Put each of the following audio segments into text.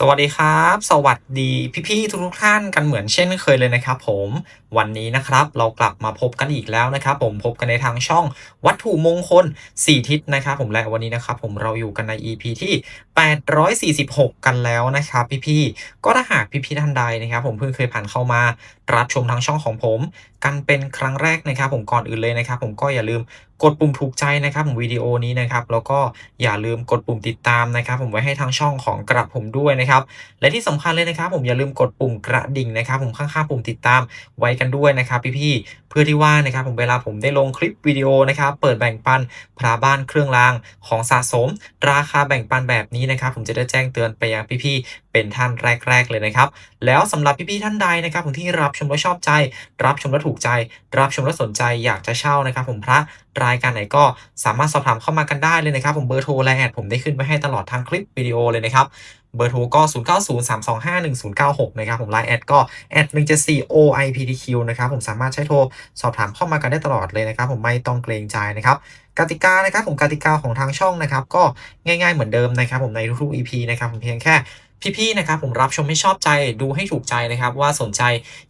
สวัสดีครับ สวัสดีพี่ๆทุกๆท่านกันเหมือนเช่นเคยเลยนะครับผมวันนี้นะครับเรากลับมาพบกันอีกแล้วนะครับผมพบกันในทางช่องวัตถุมงคล 4 ทิศนะครับผมและวันนี้นะครับผมเราอยู่กันใน EP ที่ 846 กันแล้วนะครับพี่ๆก็ถ้าหากพี่ๆท่านใดนะครับผมเพิ่งเคยผ่านเข้ามา รับชมทางช่องของผม กันเป็นครั้งแรกนะครับ ผมก่อนอื่นเลยนะครับ ผมก็อย่าลืมกดปุ่มถูกใจนะครับผมวิดีโอนี้นะครับแล้วก็อย่าลืมกดปุ่มติดตามนะครับ ผมไว้ให้ทางช่องของกระผมด้วยนะครับ และที่สำคัญเลยนะครับ ผมอย่าลืมกดปุ่มกระดิ่งนะครับ ผมข้างๆปุ่มติดตามไว้กันด้วยนะครับ พี่ๆเพื่อที่ว่านะครับ ผมเวลาผมได้ลงคลิปวิดีโอนะครับ เปิดแบ่งปันพระบ้านเครื่องรางของสะสม ราคาแบ่งปันแบบนี้นะครับ ผมจะได้แจ้งเตือนไปยังพี่ๆ เป็นท่านแรก ๆ เลยนะครับ แล้วสำหรับพี่ๆท่านใดนะครับผมที่รับชมแล้วชอบใจ รับชมแล้วถูกใจ รับชมแล้วสนใจอยากจะเช่านะครับ ผมพระรายการไหนก็สามารถสอบถามเข้ามากันได้เลยนะครับ ผมเบอร์โทรและแอดผมได้ขึ้นไว้ให้ตลอดทางคลิปวิดีโอเลยนะครับเบอร์โทรก็ 0903251096 นะครับ ผมไลน์แอดก็แอด174 OIPTQ นะครับ ผมสามารถใช้โทรสอบถามเข้ามากันได้ตลอดเลยนะครับ ผมไม่ต้องเกรงใจนะครับกติกานะครับ ผมกติกาของทางช่องนะครับ ก็ง่ายๆเหมือนเดิมนะครับ ผมในทุกๆ EP นะครับ ผมเพียงแค่ พี่ๆนะครับผมรับชมให้ชอบใจดูให้ถูกใจนะครับ ว่าสนใจ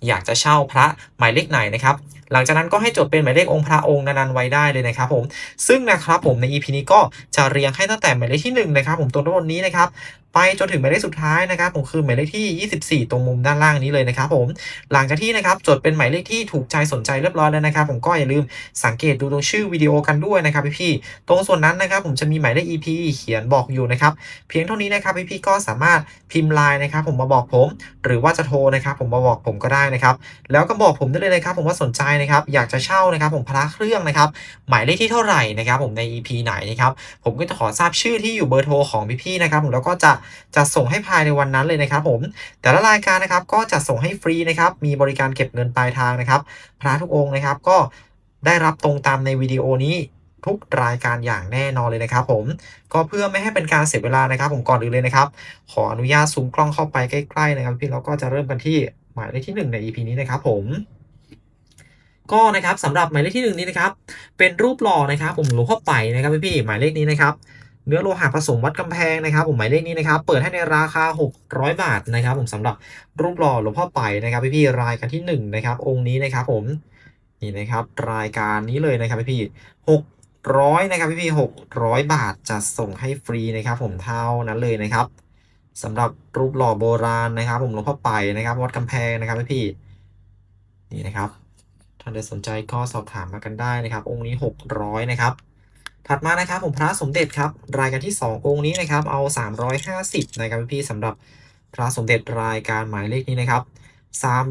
อยากจะเช่าพระหมายเลขไหนนะครับ หลังจากนั้นก็ให้จดเป็นหมายเลของค์พระองค์นันๆไว้ได้เลยนะครับผมซึ่งนะครับผมใน EP นี้ก็จะเรียงให้ตั้งแต่หมายเลขที่1นะครับผมตัวต้นนี้นะครับ ไปจนถึงหมายเลขสุดท้ายนะครับผมคือหมายเลขที่ 24 ตรงมุมด้านล่างนี้เลยนะครับผมหลังจากที่นะครับจดเป็นหมายเลขที่ถูกใจสนใจเรียบร้อยแล้วนะครับ ผมก็อย่าลืมสังเกตดูตรงชื่อวิดีโอกันด้วยนะครับพี่ๆตรงส่วนนั้นนะครับผมจะมีหมายเลข EP เขียนบอกอยู่นะครับเพียงเท่านี้นะครับพี่ๆก็สามารถพิมพ์ไลน์นะครับผมมาบอกผม หรือว่าจะโทรนะครับผมมาบอกผมก็ได้นะครับแล้วก็บอกผมได้เลยนะครับ ผมว่าสนใจนะครับอยากจะเช่านะครับผมพระเครื่องนะครับหมายเลขที่เท่าไหร่นะครับผมใน EP ไหนนะครับผมก็จะขอทราบชื่อที่อยู่เบอร์โทรของพี่ๆนะครับผมแล้วก็จะจะส่งให้ภายในวันนั้นเลยนะครับผม แต่ละรายการนะครับก็จะส่งให้ฟรีนะครับ มีบริการเก็บเงินปลายทางนะครับ พระทุกองค์นะครับก็ได้รับตรงตามในวิดีโอนี้ทุกรายการอย่างแน่นอนเลยนะครับ ผมก็เพื่อไม่ให้เป็นการเสียเวลานะครับ ผมก่อนอื่นเลยนะครับ ขออนุญาตซูมกล้องเข้าไปใกล้ๆนะครับ พี่เราก็จะเริ่มกันที่หมายเลขที่หนึ่งใน EP นี้นะครับ ผม ก็นะครับสำหรับหมายเลขที่หนึ่งนี้นะครับ เป็นรูปหล่อนะครับ ผมหลวงพ่อไปนะครับพี่ๆหมายเลขนี้นะครับ เนื้อโลหะผสมวัดกำแพงนะครับผมหมายเลขนี้นะครับ เปิดให้ในราคา 600 บาทนะครับ ผมสำหรับรูปหล่อหลวงพ่อไปนะครับพี่ๆรายการที่หนึ่งนะครับองค์นี้นะครับผมนี่นะครับรายการนี้เลยนะครับพี่ๆหกร้อยนะครับพี่ๆหกร้อยบาทจะส่งให้ฟรีนะครับผมเท่านั้นเลยนะครับสำหรับรูปหล่อโบราณนะครับ ผมหลวงพ่อไปนะครับ วัดกำแพงนะครับพี่ๆนี่นะครับท่านใดสนใจก็สอบถามมากันได้นะครับ องค์นี้ 600นะครับ ถัดมานะครับผมพระสมเด็จครับรายการที่ 2 องค์นี้นะครับเอา 350นะครับพี่สำหรับพระสมเด็จรายการหมายเลขนี้นะครับ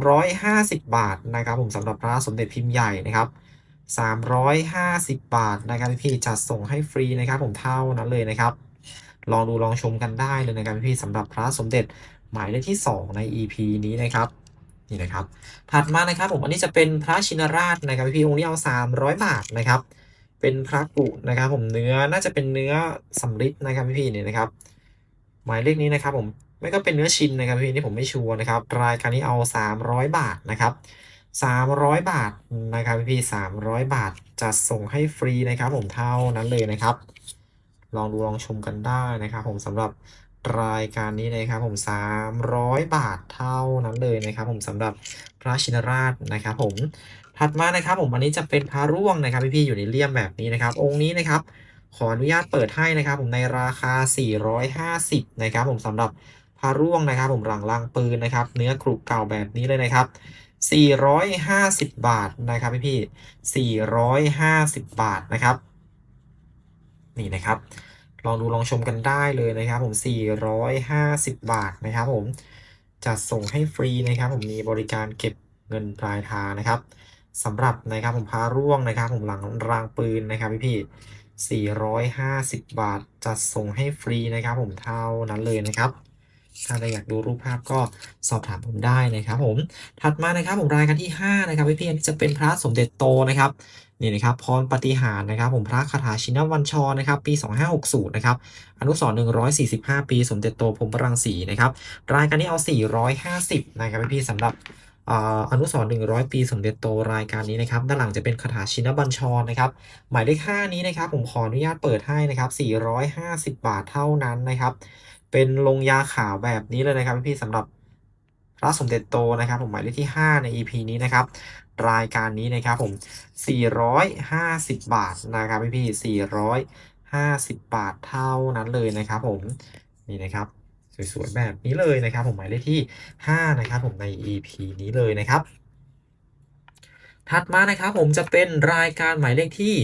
350 บาทนะครับผมสำหรับพระสมเด็จพิมพ์ใหญ่นะครับ 350 บาทนะครับพี่จัดส่งให้ฟรีนะครับ ผมเท่านั้นเลยนะครับ ลองดูลองชมกันได้เลยนะครับพี่สำหรับพระสมเด็จหมายเลขที่ 2 ใน EP นี้นะครับนี่นะครับ ถัดมานะครับผมอันนี้จะเป็นพระชินราชนะครับพี่องค์นี้เอา 300 บาทนะครับ เป็นพระกุนะครับ ผมเนื้อน่าจะเป็นเนื้อสำริดนะครับพี่เนี่ยนะครับ หมายเลขนี้นะครับ ผมไม่ก็เป็นเนื้อชินนะครับพี่นี่ผมไม่ชัวร์นะครับ รายการนี้เอา 300 บาทนะครับ 300 บาทนะครับพี่300 บาทจะส่งให้ฟรีนะครับ ผมเท่านั้นเลยนะครับ ลองดูลองชมกันได้นะครับ ผมสำหรับรายการนี้นะครับ ผม 300 บาทเท่านั้นเลยนะครับ ผมสำหรับพระชินราชนะครับ ผม ถัดมานะครับผมอันนี้จะเป็นพระร่วงนะครับพี่ๆอยู่ในเลี่ยมแบบนี้นะครับ องค์นี้นะครับขออนุญาตเปิดให้นะครับ ผมในราคา 450 นะครับ ผมสำหรับพระร่วงนะครับ ผมหลังลางปืนนะครับ เนื้อกรุบเก่าแบบนี้เลยนะครับ 450 บาทนะครับพี่พี่450 บาทนะครับ นี่นะครับ ลองดูลองชมกันได้เลยนะครับ ผม 450 บาทนะครับผมจัดส่งให้ฟรีนะครับ ผมมีบริการเก็บเงินปลายทางนะครับ สำหรับนะครับผมพาร่วงนะครับผมหลังรางปืนนะครับพี่พี่450 บาทจัดส่งให้ฟรีนะครับผมเท่านั้นเลยนะครับ ถ้าใครอยากดูรูปภาพก็สอบถามผมได้นะครับผมถัดมานะครับผมรายการที่ 5 นะครับพี่พี่อันนี้จะเป็นพระสมเด็จโตนะครับนี่นะครับพรปฏิหารนะครับ ผมพระคาถาชินวันชรนะครับ ปี 2560 นะครับ อนุสรณ์145 ปี สมเด็จโตพรมรังสีนะครับ รายการนี้เอา 450 นะครับพี่ๆสำหรับ อนุสรณ์100 ปีสมเด็จโตรายการนี้นะครับ ด้านหลังจะเป็นคาถาชินบัญชรนะครับ หมายเลข5นี้นะครับ ผมขออนุญาตเปิดให้นะครับ 450 บาทเท่านั้นนะครับ เป็นลงยาขาวแบบนี้เลยนะครับพี่ๆสำหรับพระสมเด็จโตนะครับ ผมหมายเลขที่ 5 ใน EP นี้นะครับ รายการนี้นะครับผม 450 บาทนะครับพี่พี่450 บาทเท่านั้นเลยนะครับผมนี่นะครับ สวยๆแบบนี้เลยนะครับ ผมหมายเลขที่ 5 นะครับ ผมใน EP นี้เลยนะครับ ถัดมานะครับผมจะเป็นรายการหมายเลขที่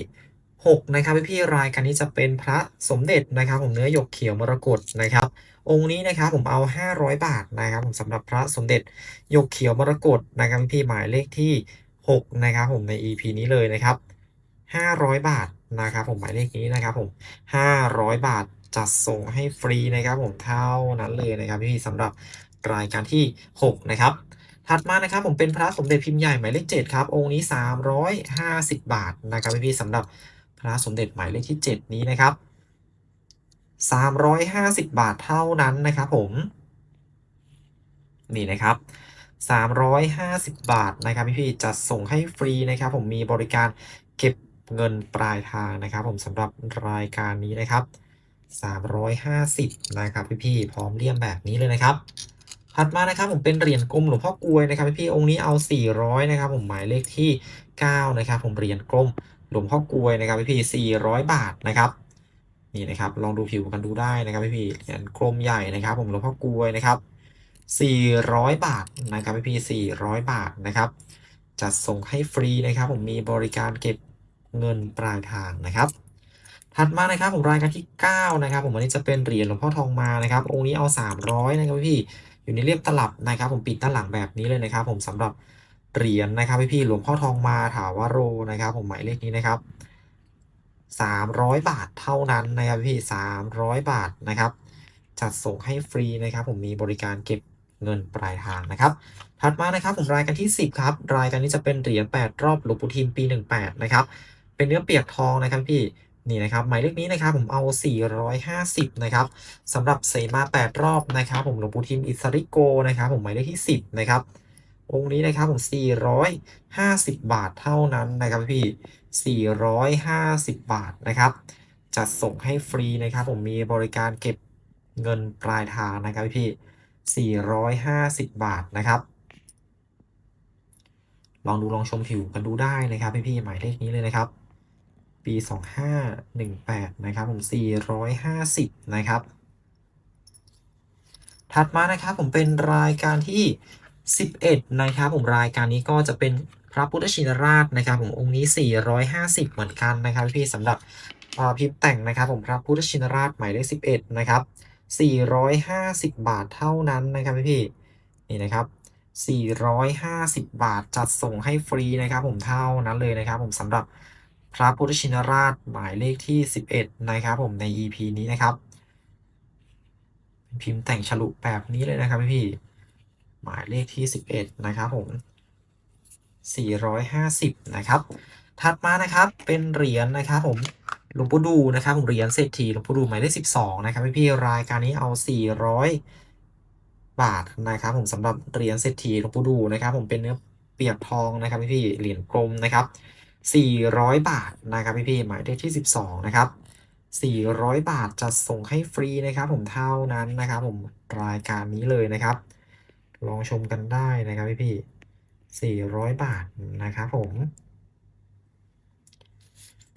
6 นะครับพี่ๆรายการนี้จะเป็นพระสมเด็จนะครับ ผมเนื้อหยกเขียวมรกตนะครับ องค์นี้นะครับผมเอา 500 บาทนะครับ ผมสำหรับพระสมเด็จหยกเขียวมรกตนะครับพี่ๆหมายเลขที่ 6 นะครับ ผมใน EP นี้เลยนะครับ 500 บาทนะครับ ผมหมายเลขนี้นะครับ ผม 500 บาท จัดส่งให้ฟรีนะครับผมเท่านั้นเลยนะครับพี่สำหรับรายการที่ 6 นะครับ ถัดมานะครับผมเป็นพระสมเด็จพิมพ์ใหญ่หมายเลข7ครับ องค์นี้ 350 บาทนะครับพี่สำหรับพระสมเด็จหมายเลขที่ 7 นี้นะครับ 350 บาทเท่านั้นนะครับผมนี่นะครับ 350 บาทนะครับพี่ๆจัดส่งให้ฟรีนะครับ ผมมีบริการเก็บเงินปลายทางนะครับ ผมสำหรับรายการนี้นะครับ 350นะครับพี่ๆพร้อมเลี่ยมแบบนี้เลยนะครับ ถัดมานะครับผมเป็นเหรียญกลมหลวงพ่อกลวยนะครับพี่ๆองค์นี้เอา 400นะครับผมหมายเลขที่ 9 นะครับ ผมเหรียญกลมหลวงพ่อกลวยนะครับพี่ๆ400 บาทนะครับนี่นะครับลองดูผิวกันดูได้นะครับพี่ๆเหรียญกลมใหญ่นะครับ ผมหลวงพ่อกลวยนะครับ400 บาทนะครับพี่ๆ400 บาทนะครับจัดส่งให้ฟรีนะครับ ผมมีบริการเก็บเงินปลายทางนะครับ ถัดมานะครับผมรายการที่ 9 นะครับ ผมอันนี้จะเป็นเหรียญหลวงพ่อทองมานะครับ องค์นี้เอา 300 นะครับพี่อยู่ในเรียบตลับนะครับ ผมปิดด้านหลังแบบนี้เลยนะครับ ผมสำหรับเหรียญนะครับพี่ๆหลวงพ่อทองมาถาวโรนะครับ ผมหมายเลขนี้นะครับ 300 บาทเท่านั้นนะครับพี่300 บาทนะครับ จัดส่งให้ฟรีนะครับ ผมมีบริการเก็บเงินปลายทางนะครับ ถัดมานะครับผมรายการที่ 10 ครับ รายการนี้จะเป็นเหรียญ8รอบหลวงปู่ทิมปี 18 นะครับ เป็นเนื้อเปียกทองนะครับพี่ นี่นะครับหมายเลขนี้นะครับผมเอา 450 นะครับสำหรับเสมา 8 รอบนะครับผมหลวงปู่ทิมอิสริโกนะครับผมหมายเลขที่ 10 นะครับองค์นี้นะครับผม 450 บาทเท่านั้นนะครับพี่ 450 บาทนะครับจัดส่งให้ฟรีนะครับ ผมมีบริการเก็บเงินปลายทางนะครับพี่ 450 บาทนะครับ ลองดูลองชมผิวกันดูได้นะครับพี่ๆหมายเลขนี้เลยนะครับ ปี 2518 นะครับผม 450 นะครับ ถัดมานะครับผมเป็นรายการที่ 11 นะครับผมรายการนี้ก็จะเป็นพระพุทธชินราชนะครับผมองค์นี้ 450 เหมือนกันนะครับพี่สำหรับพิมพ์แต่งนะครับผมพระพุทธชินราชหมายเลข 11 นะครับ 450 บาทเท่านั้นนะครับพี่นี่นะครับ450 บาทจัดส่งให้ฟรีนะครับผมเท่านั้นเลยนะครับผมสำหรับ พระพุทธชินราชหมายเลขที่ 11 นะครับผมใน EP นี้นะครับ พิมพ์แต่งฉลุแบบนี้เลยนะครับพี่ หมายเลขที่ 11 นะครับผม 450 นะครับ ถัดมานะครับเป็นเหรียญนะครับผมหลวงปู่ดูนะครับผมเหรียญเศรษฐีหลวงปู่ดูหมายเลข12 นะครับพี่รายการนี้เอา 400 บาทนะครับผมสำหรับเหรียญเศรษฐีหลวงปู่ดูนะครับ ผมเป็นเนื้อเปียกทองนะครับพี่เหรียญกลมนะครับ 400 บาทนะครับพี่ๆหมายเลขที่ 12 นะครับ 400 บาทจัดส่งให้ฟรีนะครับ ผมเท่านั้นนะครับผมรายการนี้เลยนะครับ ลองชมกันได้นะครับพี่ๆ400 บาทนะครับผม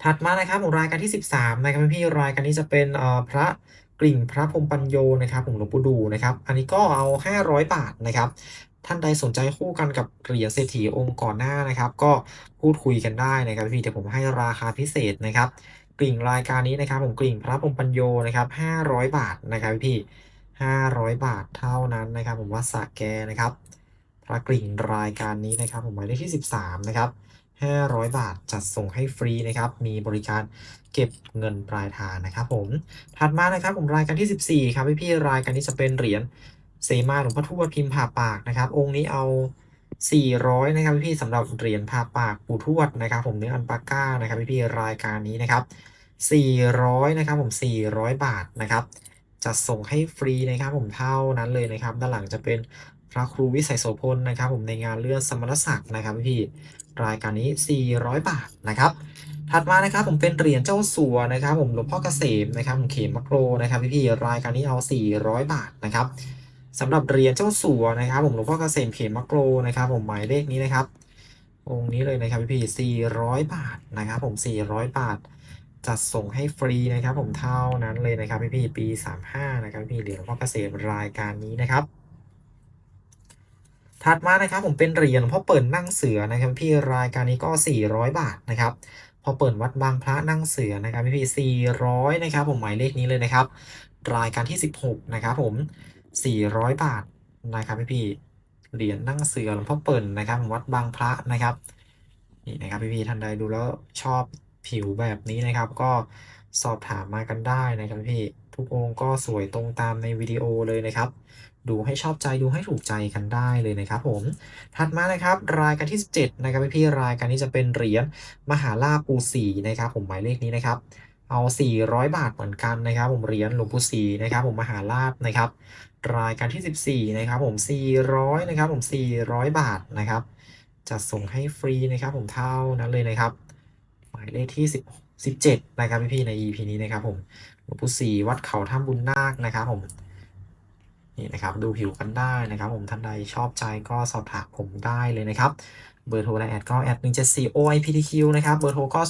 ถัดมานะครับผมรายการที่ 13 นะครับพี่ๆรายการนี้จะเป็นเอ่อพระกริ่งพระพรมปัญโยนะครับผมหลวงปู่ดูนะครับ อันนี้ก็เอา 500 บาทนะครับ ท่านใดสนใจคู่กันกับเหรียญเศรษฐีองค์ก่อนหน้านะครับ ก็พูดคุยกันได้นะครับพี่เดี๋ยวผมให้ราคาพิเศษนะครับกริ่งรายการนี้นะครับ ผมกริ่งพระพรหมปัญโยนะครับ500 บาทนะครับพี่500 บาทเท่านั้นนะครับ ผมวัดสะแกนะครับ พระกริ่งรายการนี้นะครับ ผมหมายเลขที่ 13 นะครับ 500 บาทจัดส่งให้ฟรีนะครับ มีบริการเก็บเงินปลายทางนะครับ ผมถัดมานะครับผมรายการที่ 14 ครับพี่พี่รายการนี้จะเป็นเหรียญ เสมาหลวงพ่อทวดพิมพ์ผ่าปากนะครับ องค์นี้เอา 400 นะครับพี่สำหรับเหรียญผ่าปากปู่ทวดนะครับ ผมเนื้ออันปาก้านะครับพี่รายการนี้นะครับ 400 นะครับผม 400 บาทนะครับจัดส่งให้ฟรีนะครับ ผมเท่านั้นเลยนะครับ ด้านหลังจะเป็นพระครูวิสัยโสพลนะครับ ผมในงานเลื่อนสมณศักดิ์นะครับพี่รายการนี้ 400 บาทนะครับ ถัดมานะครับผมเป็นเหรียญเจ้าสัวนะครับ ผมหลวงพ่อเกษมนะครับผมเขมมะโครนะครับพี่รายการนี้เอา 400 บาทนะครับ สำหรับเหรียญเจ้าสัวนะครับ ผมหลวงพ่อเกษมเขมมะโครนะครับผมหมายเลขนี้นะครับองค์นี้เลยนะครับพี่ๆ400 บาทนะครับผม 400 บาท จัดส่งให้ฟรีนะครับผมเท่านั้นเลยนะครับพี่ๆปี 35 นะครับพี่เหรียญหลวงพ่อเกษมรายการนี้นะครับ ถัดมานะครับผมเป็นเหรียญหลวงพ่อเปิดนั่งเสือนะครับพี่รายการนี้ก็ 400 บาทนะครับพอเปิดวัดบางพระนั่งเสือนะครับพี่พี่400 นะครับผมหมายเลขนี้เลยนะครับ รายการที่ 16 นะครับผม 400 บาทนะครับพี่พี่เหรียญนั่งเสือหลวงพ่อเปิ่นนะครับ วัดบางพระนะครับนี่นะครับพี่พี่ท่านใดดูแล้วชอบผิวแบบนี้นะครับ ก็สอบถามมากันได้นะครับพี่ทุกองค์ก็สวยตรงตามในวิดีโอเลยนะครับ ดูให้ชอบใจดูให้ถูกใจกันได้เลยนะครับ ผมถัดมานะครับรายการที่ 17 นะครับพี่ๆรายการนี้จะเป็นเหรียญมหาลาภปูสีนะครับ ผมหมายเลขนี้นะครับเอา 400 บาทเหมือนกันนะครับ ผมเหรียญหลวงปู่ศรีนะครับ ผมมหาลาภนะครับ รายการที่ 14 นะครับผม 400 นะครับผม 400 บาทนะครับจะส่งให้ฟรีนะครับผมเท่านั้นเลยนะครับ หมายเลขที่ 10 17 นะครับพี่ๆใน EP นี้นะครับผมหลวงปู่ศรีวัดเขาถ้ำบุญนาคนะครับผมนี่นะครับดูผิวกันได้นะครับ ผมท่านใดชอบใจก็สอบถามผมได้เลยนะครับ เบอร์โทรและแอดก็แอด174 OIPTQ นะครับเบอร์โทรก็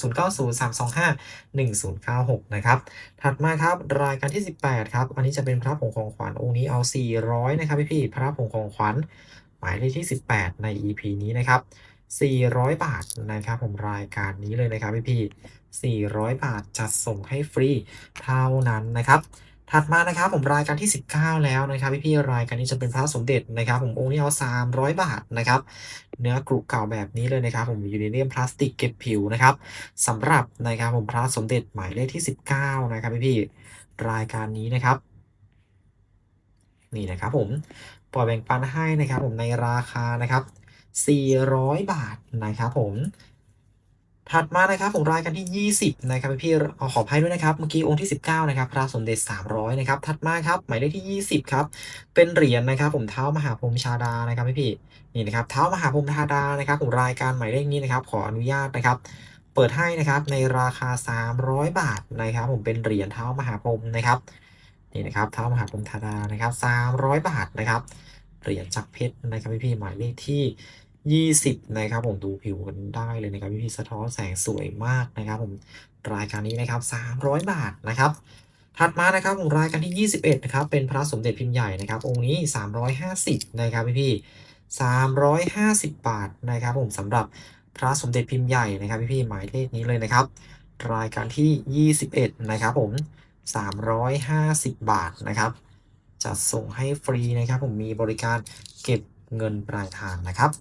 0903251096นะครับถัดมาครับรายการที่18ครับอันนี้จะเป็นพระผงของขวัญองค์นี้เอา400นะครับพี่ๆพระผงของขวัญหมายเลขที่18ใน EP นี้นะครับ400 บาทนะครับผมรายการนี้เลยนะครับพี่ๆ400 บาทจัดส่งให้ฟรีเท่านั้นนะครับ ถัดมานะครับผมรายการที่ 19 แล้วนะครับพี่ๆรายการนี้จะเป็นพระสมเด็จนะครับ ผมองค์นี้เอา 300 บาทนะครับ เนื้อกรุเก่าแบบนี้เลยนะครับ ผมยูนิเนียมพลาสติกเก็บผิวนะครับสำหรับนะครับผมพระสมเด็จหมายเลขที่ 19 นะครับพี่ๆรายการนี้นะครับนี่นะครับผมปล่อยแบ่งปันให้นะครับ ผมในราคานะครับ 400 บาทนะครับ ผม ถัดมานะครับผมรายการที่ 20 นะครับพี่ๆเอขออภัยด้วยนะครับ เมื่อกี้องค์ที่ 19 นะครับ พระสมเด็จ 300 นะครับ ถัดมาครับ หมายเลขที่ 20 ครับ เป็นเหรียญนะครับ ผมเท้ามหาพรมชาดานะครับพี่นี่นะครับเท้ามหาพรมชาดานะครับผมรายการหมายเลขนี้นะครับ ขออนุญาตนะครับ เปิดให้นะครับในราคา 300 บาทนะครับ ผมเป็นเหรียญเท้ามหาพรมนะครับนี่นะครับเท้ามหาพรมธาดานะครับ 300 บาทนะครับเหรียญจักเพชรนะครับพี่หมายเลขที่ 20 นะครับผมดูผิวกันได้เลยนะครับพี่สะท้อนแสงสวยมากนะครับผมรายการนี้นะครับ 300 บาทนะครับ ถัดมานะครับผมรายการที่ 21 นะครับ เป็นพระสมเด็จพิมพ์ใหญ่นะครับ องค์นี้ 350 นะครับพี่ๆ350 บาทนะครับผมสำหรับพระสมเด็จพิมพ์ใหญ่นะครับพี่ๆหมายเลขนี้เลยนะครับ รายการที่ 21 นะครับผม 350 บาทนะครับจะส่งให้ฟรีนะครับ ผมมีบริการเก็บเงินปลายทางนะครับ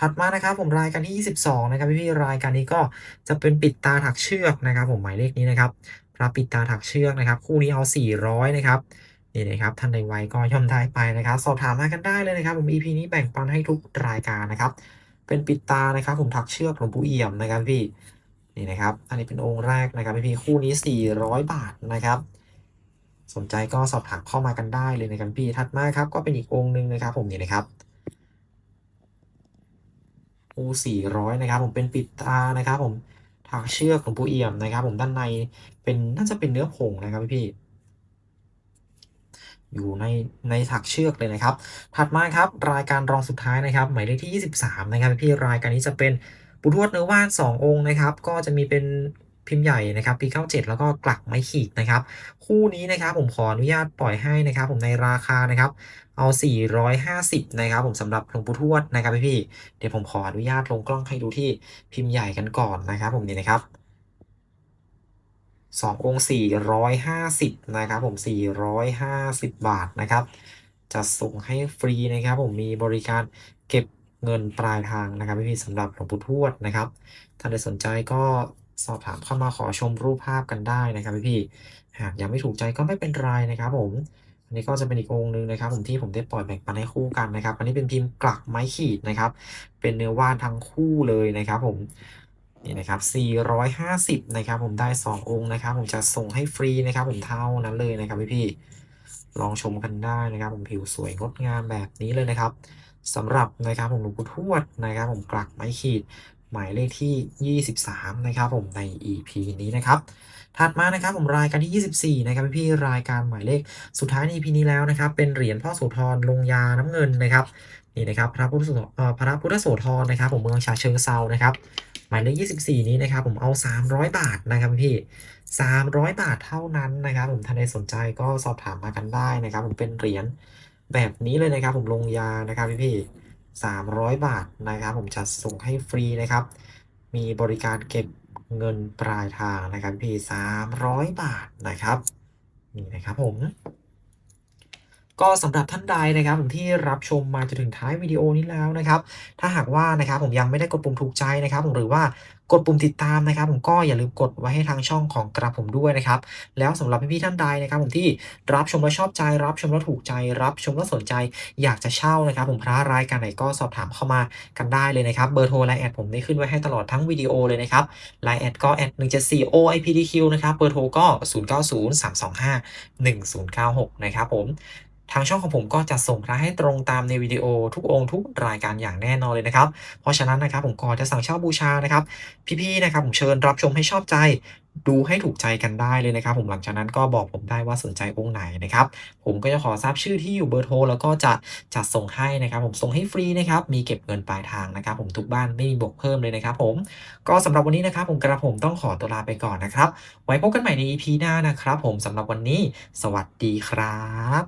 ถัดมานะครับผมรายการที่ 22 นะครับพี่ๆรายการนี้ก็จะเป็นปิดตาถักเชือกนะครับ ผมหมายเลขนี้นะครับพระปิดตาถักเชือกนะครับ คู่นี้เอา 400 นะครับนี่นะครับท่านใดไวก็ย่อมได้ไปนะครับ สอบถามมากันได้เลยนะครับ ผม EP นี้แบ่งปันให้ทุกรายการนะครับ เป็นปิดตานะครับ ผมถักเชือกหลวงปู่เอี่ยมนะครับพี่นี่นะครับ อันนี้เป็นองค์แรกนะครับพี่ๆคู่นี้ 400 บาทนะครับ สนใจก็สอบถามเข้ามากันได้เลยนะครับพี่ถัดมาครับก็เป็นอีกองค์หนึ่งนะครับ ผมนี่นะครับ ปู400นะครับผมเป็นปิดตานะครับผมถักเชือกของปูเอี่ยมนะครับ ผมด้านในเป็นน่าจะเป็นเนื้อผงนะครับพี่อยู่ในในถักเชือกเลยนะครับ ถัดมาครับรายการรองสุดท้ายนะครับ หมายเลขที่ 23 นะครับพี่รายการนี้จะเป็นปูทวดเนื้อว่าน2องค์นะครับ ก็จะมีเป็น พิมพ์ใหญ่นะครับปี 97 แล้วก็กลักไม้ขีดนะครับ คู่นี้นะครับผมขออนุญาตปล่อยให้นะครับ ผมในราคานะครับเอา 450 นะครับ ผมสำหรับหลวงปู่ทวดนะครับพี่ๆเดี๋ยวผมขออนุญาตลงกล้องให้ดูที่พิมพ์ใหญ่กันก่อนนะครับ ผมนี่นะครับสององค์450 นะครับ ผม 450 บาทนะครับจะส่งให้ฟรีนะครับ ผมมีบริการเก็บเงินปลายทางนะครับพี่ๆสำหรับหลวงปู่ทวดนะครับ ถ้าใดสนใจก็ สอบถามเข้ามาขอชมรูปภาพกันได้นะครับพี่ๆหากยังไม่ถูกใจก็ไม่เป็นไรนะครับผมอันนี้ก็จะเป็นอีกองค์หนึ่งนะครับ ผมที่ผมได้ปล่อยแบ่งปันให้คู่กันนะครับ อันนี้เป็นพิมพ์กลักไม้ขีดนะครับ เป็นเนื้อวานทั้งคู่เลยนะครับ ผมนี่นะครับ450นะครับ ผมได้ 2 องค์นะครับ ผมจะส่งให้ฟรีนะครับ ผมเท่านั้นเลยนะครับพี่ๆลองชมกันได้นะครับ ผมผิวสวยงดงามแบบนี้เลยนะครับสำหรับนะครับผมหลวงปู่ทวดนะครับ ผมกลักไม้ขีด หมายเลขที่ 23 นะครับผมใน EP นี้นะครับ ถัดมานะครับผมรายการที่ 24 นะครับพี่รายการหมายเลขสุดท้ายใน EP นี้แล้วนะครับ เป็นเหรียญพ่อโสธรลงยาน้ำเงินนะครับนี่นะครับพระพุทธโสพระพุทธโสธรนะครับ ผมเมืองฉะเชิงเซานะครับ หมายเลข 24 นี้นะครับ ผมเอา 300 บาทนะครับพี่ 300 บาทเท่านั้นนะครับ ผมท่านใดสนใจก็สอบถามมากันได้นะครับ ผมเป็นเหรียญแบบนี้เลยนะครับ ผมลงยานะครับพี่ 300 บาทนะครับ ผมจัดส่งให้ฟรีนะครับ มีบริการเก็บเงินปลายทางนะครับพี่300 บาทนะครับ นี่นะครับผม ก็สำหรับท่านใดนะครับผมที่รับชมมาจนถึงท้ายวิดีโอนี้แล้วนะครับ ถ้าหากว่านะครับผมยังไม่ได้กดปุ่มถูกใจนะครับผมหรือว่ากดปุ่มติดตามนะครับ ผมก็อย่าลืมกดไว้ให้ทางช่องของกระผมด้วยนะครับ แล้วสำหรับพี่ๆท่านใดนะครับ ผมที่รับชมแล้วชอบใจ รับชมแล้วถูกใจ รับชมแล้วสนใจ อยากจะเช่านะครับ ผมพระรายการไหนก็สอบถามเข้ามากันได้เลยนะครับเบอร์โทรไลน์แอดผมได้ขึ้นไว้ให้ตลอดทั้งวิดีโอเลยนะครับไลน์แอดก็แอด174 OIPDQ นะครับเบอร์โทรก็0903251096นะครับผม ทางช่องของผมก็จะส่งพระให้ตรงตามในวิดีโอทุกองค์ทุกรายการอย่างแน่นอนเลยนะครับ เพราะฉะนั้นนะครับผมก่อนจะสั่งเช่าบูชานะครับ พี่ๆนะครับผมเชิญรับชมให้ชอบใจดูให้ถูกใจกันได้เลยนะครับ ผมหลังจากนั้นก็บอกผมได้ว่าสนใจองค์ไหนนะครับ ผมก็จะขอทราบชื่อที่อยู่เบอร์โทรแล้วก็จะจัดส่งให้นะครับ ผมส่งให้ฟรีนะครับมีเก็บเงินปลายทางนะครับ ผมทุกบ้านไม่มีบวกเพิ่มเลยนะครับ ผมก็สำหรับวันนี้นะครับ ผมกระผมต้องขอตัวลาไปก่อนนะครับ ไว้พบกันใหม่ใน EP หน้านะครับ ผมสำหรับวันนี้ สวัสดีครับ